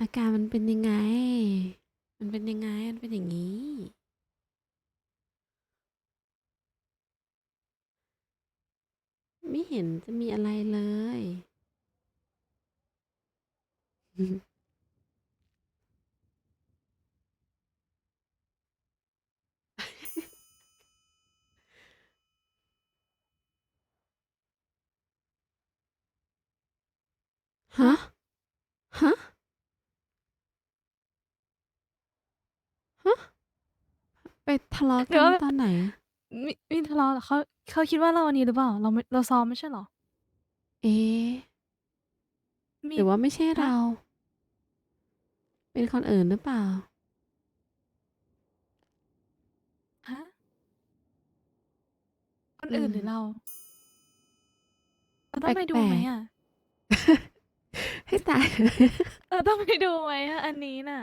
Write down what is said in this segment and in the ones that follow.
อาการมันเป็นยังไง มันเป็นยังไง มันเป็นอย่างนี้ ไม่เห็นจะมีอะไรเลย ฮะ ฮะ ฮะ ไปทะเลาะเดี๋กัยวนตอนไหนอะมิมิทะเลาะเหรอเขาเขาคิดว่าเราอันนี้หรือเปล่า เราไม่เราซ้อมไม่ใช่เหรอ เอ๊ะมีหรือว่าไม่ใช่ฮะเรา เป็นคนอื่นหรือเปล่า ฮะคนอื่นอืมหรือเรา เราต้องไปดูแปลกๆไหมอะ ให้ตายเราต้องไปดูไหมอะอันนี้น่ะ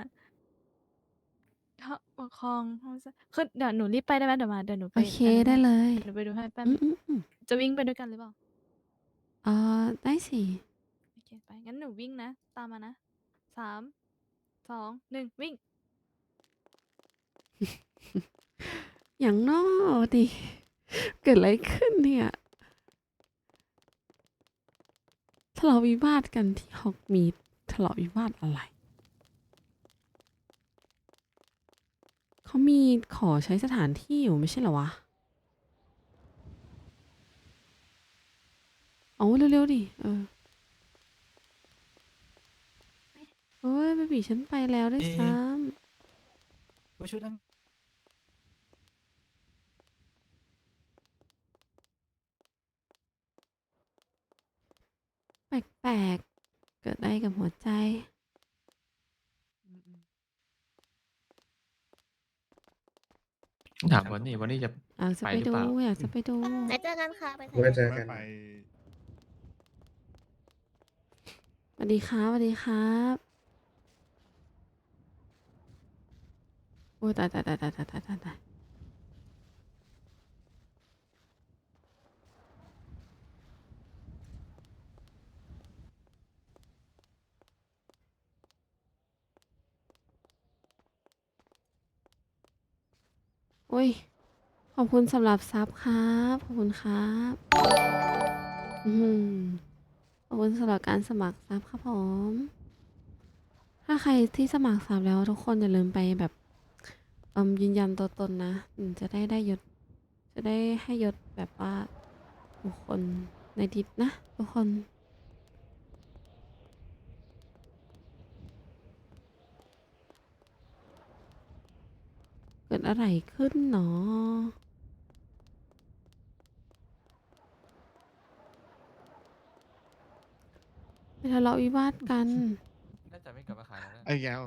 เขาปกครองห้องสคือเดี๋ยวหนูรีบไปได้ไหมเดี๋ยวมาเดี๋ยวหนูไปโอเคอันนั้นได้ให้เลยเดี๋ยวหนูไปดูให้แป๊บอืมนึงอืมอืมจะวิ่งไปด้วยกันหรือเปล่าเออได้สิ โอเคไปงั้นหนูวิ่งนะ ตามมานะสามสองหนึ่งวิ่ง อย่างนอดิ เกิดอะไรขึ้นเนี่ย ทะเลาะวิวาทกันที่ฮอกมีดทะเลาะวิวาทอะไร เขามีขอใช้สถานที่อยู่ไม่ใช่เหรอวะ เอาเร็วๆดิ เออโอ้ยเบบีฉันไปแล้วด้วยเอ๊ะซ้ว่าชุดนั้นำ แปลกๆ เกิดอะไรกับหัวใจ ถามวันนี้วันนี้จะ อยากจะไปไปหรือดูเปล่า อยากจะไปดูไปเจอกันค่ะไปเจอไว้กันเจอกัน ไปสวัสดีครับสวัสดีครับโอ้ยตายตายตายตายตายตายตาย อ้ย ขอบคุณสำหรับซับครับ ขอบคุณครับอืมขอบคุณสำหรับการสมัครซับครับผม ถ้าใครที่สมัครซับแล้วทุกคนอย่าลืมไปแบบเอิมยืนยันตัวตนนะจะได้ได้ยศ จะได้ให้ยศแบบว่าบุคคลในดิสนะ ทุกคน เกิดอะไรขึ้นเนาะไปทะเลาะวิวาทกัน น่าจะไม่กลับมาขายแล้วนะไอ้แก้ว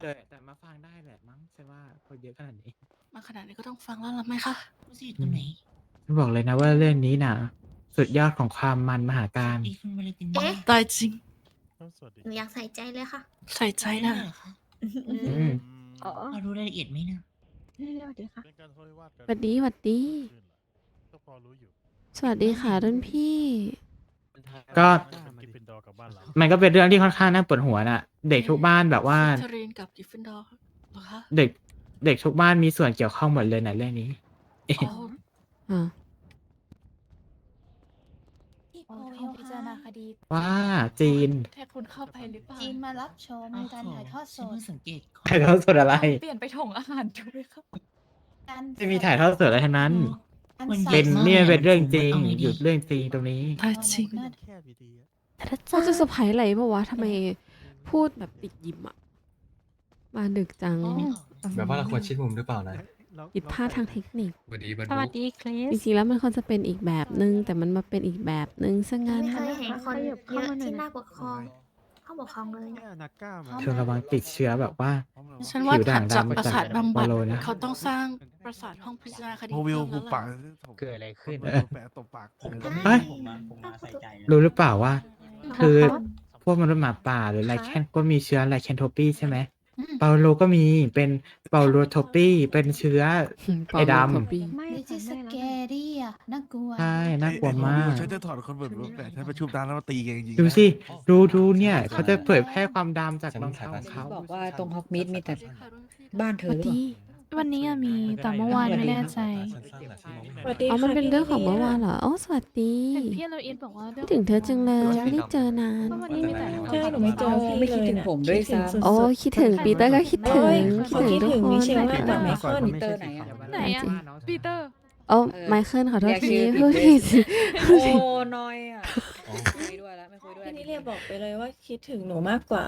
เลยแต่มาฟังได้แหละมั้งใช่ว่าคนเยอะขนาดนี้ มาขนาดนี้ก็ต้องฟังแล้วล่ะไหมคะรู้สึกตรงไหนบอกเลยนะว่าเรื่องนี้น่ะ สุดยอดของความมันมหาการ อีกคนมาเลยตินเอ๊ะตายจริงสวัสดีหนูอยากใส่ใจเลยค่ะ ใส่ใจนะเหรอคะอืมอ๋อพอรู้รายละเอียดไหมนะ สวัสดีค่ะเป็นการทะเลาะวิวาทกันสวัสดีสวัสดี ขึ้นเหรอก็พอรู้อยู่สวัสดีค่ะรุ่นพี่ ก็ น่าจะเป็นกิฟฟินดอร์กับบ้านเรามันก็เป็นเรื่องที่ค่อนข้างน่าปวดหัวน่ะ เด็กทุกบ้านแบบว่า เทเรนกับกิฟฟินดอร์เหรอคะเด็กเด็กทุกบ้านมีส่วนเกี่ยวข้องหมดเลยนะเรื่องนี้ อ๋อ อ่า ห้องพิจารณาคดีว่าจีนแค่คุณเข้าไปหรือเปล่าจีนมารับชมในการถ่ายทอดสฉันดเพิ่งสังเกตถ่ายทอดสดอะไร เปลี่ยนไปถงอาหารดูไหมครับการไม่มีถ่ายทอดสดอะไรทั้งนั้น การมันใส่เป็นมากเนี่ยเป็นเรื่องจริงเอาไงดีหยุดเรื่องจริงตรงนี้ตายจริงแค่บีดีอะเขาจะเซอร์ไพรส์อะไรปะวะทำไมพูดแบบติดยิมอะมาดึกจังแบบว่าเราควรชิดมุมหรือเปล่านะ ผิดพลาดทางเทคนิค สวัสดีบรรสวัสลุดีคริจสริงๆแล้วมันควรจะเป็นอีกแบบนึง แต่มันมาเป็นอีกแบบนึงซะงั้น ไม่เคยเห็นคนเยอะที่หน้าปกครองเข้าปกครองเลยแค่นักกล้ามาเธอระวังติดเชื้อแบบว่า ฉันว่าผิวด่าถังดจากดำมาประจากสาทบำบัดวาโลนะ เขาต้องสร้างประสาทห้องพิจารณาคดีโมวิลเพิ่กูมปากแล้วล่ะเกิดอะไรขึ้นเออแปะตบปากผมก็เฮ้ย ผมมาผมมาใส่ใจรู้หรือเปล่าว่า คือพวกมนุษย์หมาป่าหรือไลแคนก็มีเชื้อไลแคนโทปีใช่ไหม อืมเปาโลก็มีเป็นเปาโลโทปี้เป็นเชื้อ ไอ้ดำเปาโลท็อปปี้ไม่ใช่สแกรี่อะน่ากลัว ใช่น่ากลัวมาก ฉันจะถอดคนเปิดรูปแต่ฉันประชุมตามแล้วมาตีกันจริงๆดูนะสิ ดูดูเนี่ยเขาจะเผยแพร่ความดำจากรองเท้าของเขา บอกว่าตรงฮอกมิดมีแต่ บ้านเธสอวัสหรือเปล่า ดี วันนี้อะมีแต่เมื่อวานไม่แน่ใจอ๋อ มันเป็นเรื่องของเมื่อวานเหรอ อ๋อ สวัสดีเห็นพี่โรอินบอกว่าคิดถึงเธอจังเลยไม่ได้เจอนาน ก็วันนี้มีแต่ใช่หนูไม่เจอไม่คิดถึงผมด้วยซ้ำ โอ้คิดถึงปีเตอร์ก็คิดถึงคิดถึงทุกคนมากกว่าไมนะเคิลมิเตอร์ไหนอะไหนอะ ปีเตอร์โอ้เออไมเคิลขอโทษเรียกทีชื่อพูดผิผิดดเลยโอ้น้อยอะไม่คุยด้วยแล้วไม่คุยด้วยพี่นิเลียบอกไปเลยว่าคิดถึงหนูมากกว่า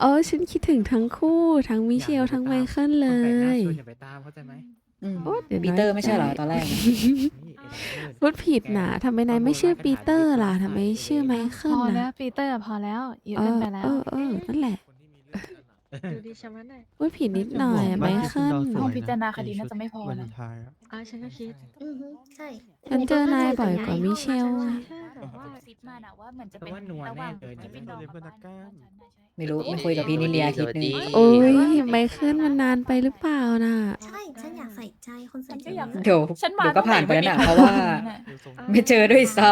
โอ้ฉันคิดถึงทั้งคู่ทั้งมิเชลทั้งไมเคิลเลคนแปลกหน้าย ชวนอย่าไปตามเข้าใจไหมอืมโอ้เดี๋ยวปีเตอร์ไม่ใช่เหรอตอนแรกอะนี่ไอ้ดำเนินพูดผิดนะทำไมนายไม่ชื่อปีเตอร์ล่ะทำไมชื่อไมเคิพลอแล้วนะปีเตอร์พอแล้วเยอะเอเกินอไปแล้ว เออเออนั่นแหละ ดูดิฉันว่าได้พูดผิดนิดหน่อยไมเคิลห้องพิจารณาคดีน่าจะไม่พอวันนะไทายอะอ่าฉันก็คิด อือฮึใช่ฉันเจอนายบ่อยกว่ามิเชลใช่ใช่แบบว่าซิดมาน่ะว่าเหมือนจะเป็นแต่ว่านัวระหว่างแน่เลยเนี่ยกริฟฟินดอร์กับบ้านบ้านฉันน่ะใช่ไม่รู้ไม่คุยกับพี่นิเลียอาทิตย์หนึงโอ้ยไมเคิลมันนานไปหรือเปล่าน่ะ ใช่ ฉันอยากใส่ใจคนใส่ใจฉันก็อยากเยอะเดี๋ยวฉันมาเดี๋ยวก็ผ่านไปแล้วน่ะตั้งเพแต่ราะว่าน่ะไม่เจอด้วยซ้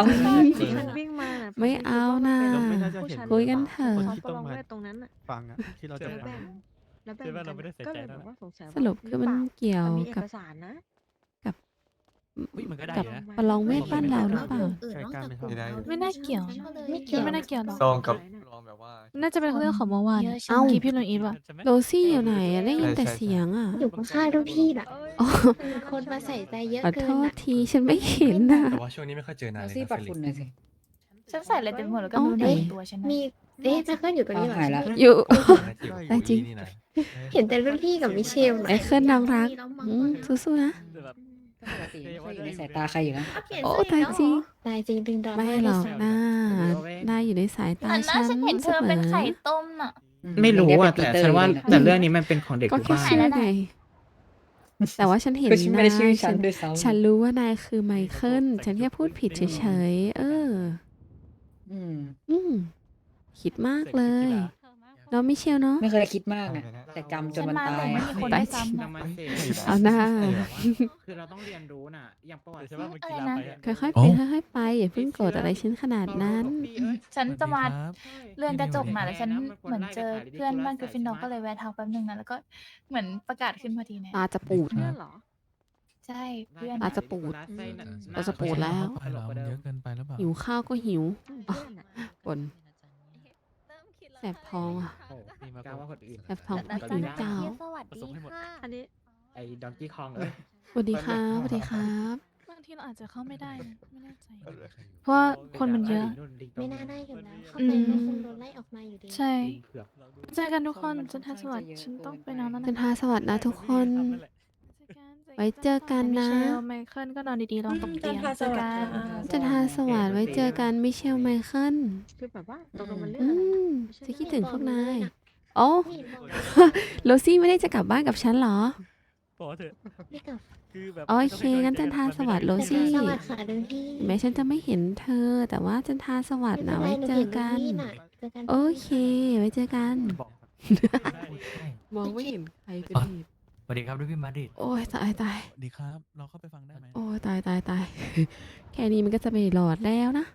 ฉันวิ่งมาน่ะ ไม่เอาน่ะเราไม่น่าจะเห็น คุยกันเถอะคนเขาที่ประต้องลองมาเวทตรงนั้นอะฟังอะที่เราจะแล้วฟัแบ่งง แล้วแบ่งคิดว่าเราไม่ได้ใส่ก็ใจเลยนะแบบว่าสงสัยว่าสรุปคือมันเกี่ยวมันมีเอกับกสารนะ อุ๊ยมันก็ได้กับอยู่นะ ประลองเวทบ้านเราหรือเปล่าอื่นนอกจากกลุ่มเราไม่น่าเกี่ยวฉันก็ลไม่เกี่ยว ไม่น่าเกี่ยวหรอก ซองกับลองแบบว่า น่าจะเป็นเรื่องของเมื่อวานเยอะใช่เอ้าไหมที่พี่โรอินว่าโรซี่อยู่ไหนอะได้ยินแต่ใช่ใช่เสียงอะ อยู่ข้างๆรุ่นพี่น่ะอ๋อมีคนมาใส่ใจเยอะขอเกิโทนษน่ะ ทีฉันไม่เห็นน่ะแต่ว่าช่วงนี้ไม่ค่อยเจอำนานเอาเลยซี่นะปัดเฟลิฝุ่นกหน่อยสิ ฉันใส่อะไรเต็มหมดแล้วก็เอ้าไรู้ในตัวฉันนะมีเอ๊ะจะขึ้นอยู่ตรงนี้เหรอเอาหายละฉันไม่อยู่ ได้จริงนี่นะเห็นแต่รุ่นพี่กับมิเชลไมเคิลน้องรักแล้วมั้งอืมสู้ๆนะ ปกติไม่ค่อยอยู่ในสายตาใครอยู่แล้วถ้าเปลี่ยนโอ้เสื้อตายจริง ตายจริงดึงดราไม่ม่าหรอกที่สุดนะนายอยู่ในสายตาอันนั้ฉันนฉันเห็นเธเสอมเป็นอไข่ต้มน่ะ ไม่รู้อะเรียกแต่เป็นฉันว่าปีเตอร์แต่เรื่องนี้มันเป็นของเด็กก็ทุกแค่บ้าน ชื่อไงแต่ว่าฉันเห็นคือฉันไม่ได้นาชื่อยฉัฉันนด้วยซ้ำ ฉันรู้ว่านายคือไมเคิลฉันแค่พูดผิดเฉยๆเออ อืม อืมคิดมากเลยเนาะมิเชลเนาะ ไม่เคยคิดมากนะแต่จำจนมันตายฉันมาอะแต่ไม่มีคนตายซ้ำน้ำอะมันเสกเอาหน้า คือเราต้องเรียนรู้น่ะ อย่างประวัติใช่ศาว่าสตร์มันกีฬาไปอะค่อยๆเป็นค่อยๆไปอย่าเพิ่งโกรธอะไรฉันขนาดนั้น ฉันจะมาเลื่อนกระจกมาแล้วฉันเหมือนเจอเพื่อนบ้านกริฟฟินดอร์ก็เลยแวะทางแป๊บนึงนะแล้วก็เหมือนประกาศขึ้นพอดีเนี่ยตาจะปูด เพื่อนเหรอ ใช่ เพื่อนอาจจะปูดเราจะปูดแล้ว ไปเหรอมันเยอะเกินไปหรือเปล่าหิวข้าวก็หิวเพื่อนอะบนแสบท้องอะโอ้มีมากว่าคนอื่นแสบท้องก็กินได้เจ้าสวัสดีค่ะอันนี้ไอ้ดองกี้คองเอ้ยสวัสดีครับสวัสดีครับบางทีเราอาจจะเข้าไม่ได้นะไม่แน่ใจ เพราะว่าคนมันเยอะ ไม่น่าได้อยู่แล้วเข้าอืไปมก็คงโดนไล่ออกมาอยู่ดีใช่ลิงเผือกเจอกันทุกคนจันทาสวัสดิ์ฉันต้องไปนอนแล้วจันนะทาสวัสดีนะทุกคน ไว้เจอกันนะมิเชลไมเคิลก็นอนดีๆลองตกเตียงเจอกันจันทาสวัสดีไว้เจอกันมิเชลไมเคิลคือแบบว่าตกลงมันเรื่ออืงอะไรมไม่ใช่จะคิดถึงพวกนายโอ้นี่บอกโรซี่ไม่ได้จะกลับบ้านกับฉันเหรอ บอกเถอะไม่กลับคือแบบโอเคงั้นจันทาสวัสดิ์โรซี่ สวัสดีค่ะรุ่นพี่ แม้ฉันจะไม่เห็นเธอ แต่ว่าจันทาสวัสดีนะไว้เจอกันเจอกันโอเค ไว้เจอกัน บอก มองไม่เห็นใครเป็นอ๋อหีบ สวัสดีครับด้วยพี่มาดิโอ้ยตายตาย ดีครับ เราเข้าไปฟังได้ไหม โอ้ยตายตายตาย แค่นี้มันก็จะไม่หลอดแล้วนะ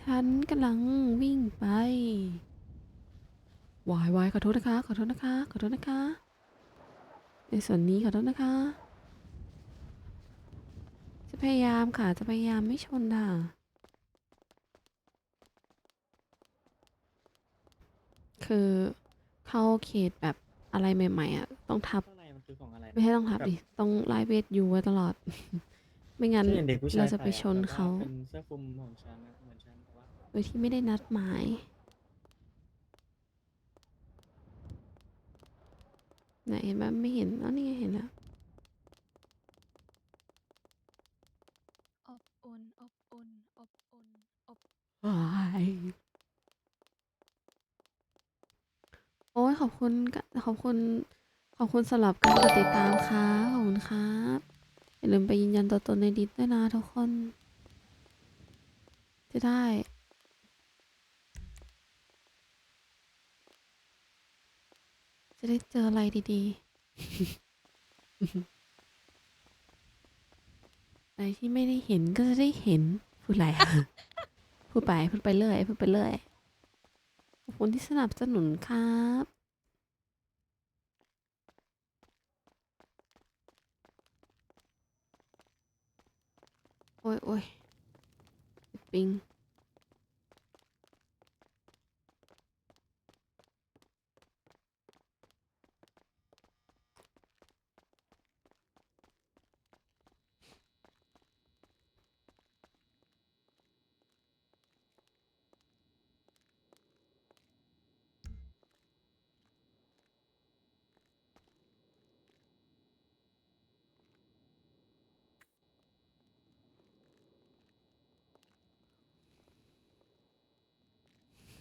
ฉันกำลังวิ่งไป วายวายขอโทษนะคะ ขอโทษนะคะ ขอโทษนะคะ ในส่วนนี้ขอโทษนะคะ จะพยายามค่ะ จะพยายามไม่ชนค่ะ คือเข้าเขตแบบอะไรใหม่ ๆ อะ ต้องทับ ข้างในมันคือของอะไร ไม่ใช่ต้องทับดิ ต้องไล่เวทยูไว้ตลอด ไม่งั้นเด็กผู้ชายเราจะไปชนเขา เป็นเสื้อคลุมของฉันนะเหมือนฉันแต่ว่า โดยที่ไม่ได้นัดหมาย ไหนเห็นไหมไม่เห็นอ๋อนี่ไงเห็นแล้วอบอุ่นอบอุ่นอบอุ่นอบวายขอบคุณกะขอบคุณ ขอบคุณสำหรับการกดติดตามครับขอบคุณครับอย่าลืมไปยืนยันตัวตนในดิสด้วยนะทุกคน จะได้ จะ ได้เจออะไรดีๆ อะไรที่ไม่ได้เห็นก็จะได้เห็น พูดอะไรอะพูดไปพูดไปเรื่อยพูดไปเรื่อยขอบคุณที่สนับสนุนครับโอ้ยโอ้ยปิง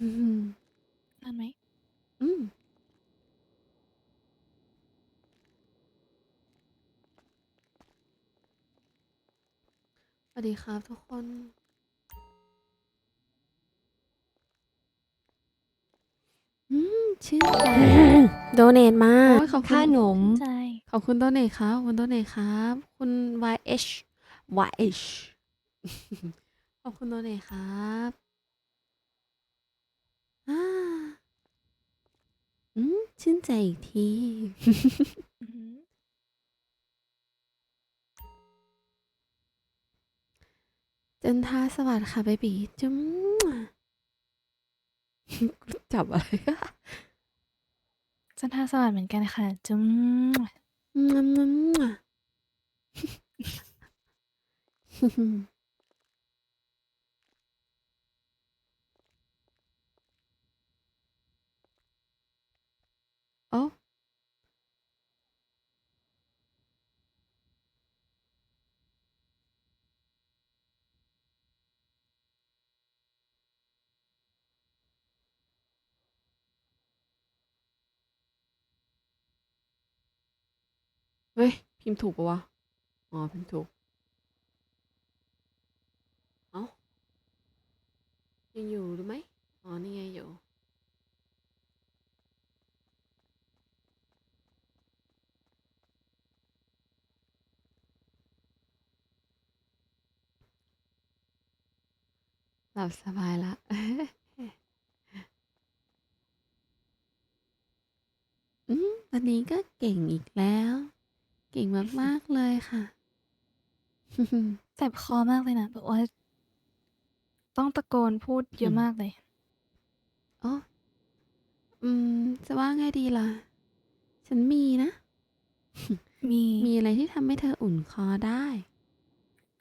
อืมนั่นไหม อืม สวัสดีครับทุกคน อืม ชื่อใจ โดเนทมาขอบคุณค่าหนมใช่ขอบคุณโดเนทครับขอบคุณโดเนทครับ คุณ YH YH ขอบคุณโดเนทครับ อ่าอืม ชื่นใจอีกที อือหือจันทาสวัสดิ์ค่ะเบบี จุ๊มจับอะไร จันทาสวัสดิ์เหมือนกันค่ะ จุ๊มงำงำงำโอ้เฮ้ยพิมพ์ถูกปะวะอ๋อพิม พ์ถูกเอ้ายังอยู่หรือไหมอ๋อนี่ไงอยู่ หลับสบายละ อืมตอนนี้ก็เก่งอีกแล้ว เก่งมาก ๆ เลยค่ะแสบคอมากเลยนะแบบว่าต้องตะโกนพูดเยอะมากเลยโอ้อืม จะว่าไงดีล่ะ ฉันมีนะ มีมีอะไรที่ทำให้เธออุ่นคอได้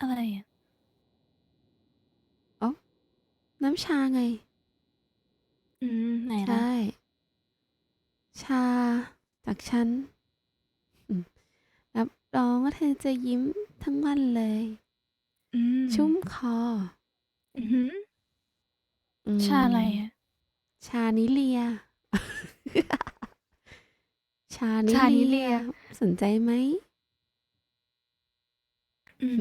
อะไรอะ น้ำชาไง อืม ไหนล่ะใช่ชาจากฉันอืมรับรองว่าเธอจะยิ้มทั้งวันเลย อืม ชุ่มคอ อือหืออืมชาอะไรอะ ชานิเลีย ชานิชานิเลียสนใจไหม อืม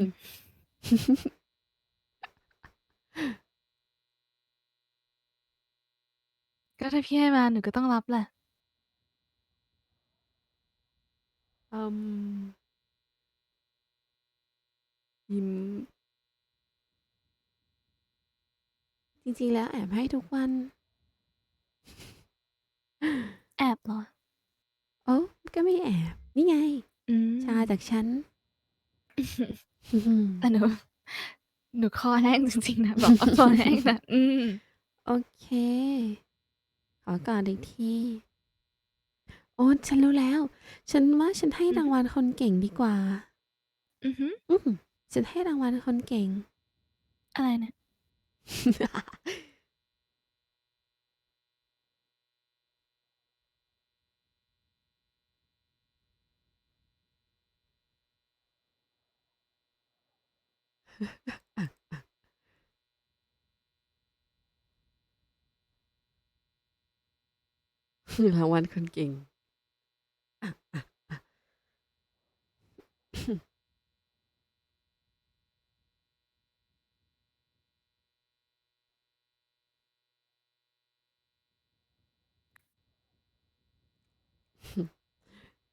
ก็ถ้าพี่ให้มาหนูก็ต้องรับแหละอืมยิ้ม จริง ๆ แล้วแอบให้ทุกวัน แอบเหรอ โอ้ ก็ไม่แอบ นี่ไง อืมชาจากฉันแต่หนู หนูคอแห้ง จริง ๆ นะบอกว่าคอแห้งนะ อืม โอเค ขอกอดอีกที โอ้ฉันรู้แล้ว ฉันว่าฉันให้รางวัลคนเก่งดีกว่า อือหือ อืฉันให้รางวัลคนเก่ง อะไรนะ รางวัลคนเก่งอะอะอะ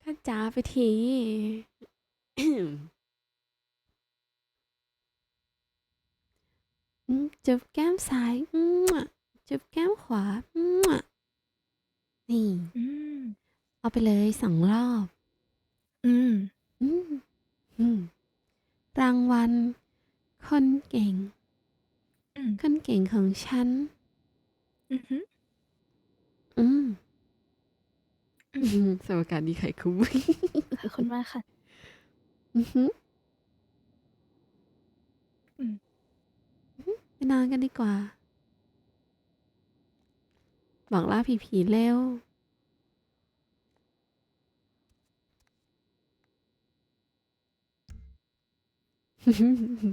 ก็จ้าไปทีจุบแก้มซ้ายจุบแก้มขวา นี่ อืม เอาไปเลยสองรอบ อืม อืม อืม รางวัล คนเก่ง อืม คนเก่งของฉัน อือหืออืม อืมสมการดีไข่คุ้ม ขอบคุณมากค่ะ อือหืออืมไปนอนกันดีกว่า บอกล่าผีผีๆเร็ว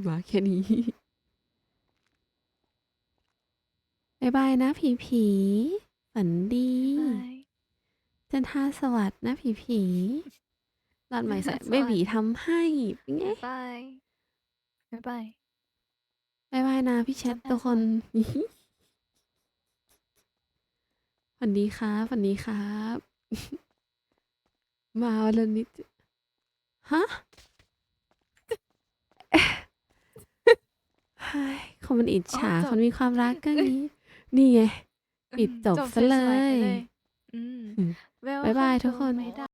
มาแค่นี้บายบายนะผีผีๆฝันดีบายจันทราสวัสดนะผีผีๆหลอดใหม่ใส่จันทราสวัสดิ์เบบีทำให้เป็นไงบายบ๊ายบายบายบายนะพี่แชทจันทราทุกคนสวัส ฝันดีครับฝันดีครับ มาวันละนิดฮะเฮ้ยคนมันอิจฉาอ๋อจบ คนมีความรักก็งี้ นี่ไง ปิดอืมจบซะเลสวยๆไปยอืม อืม Welcome บ๊ายบายทุก to คน ไม่ได้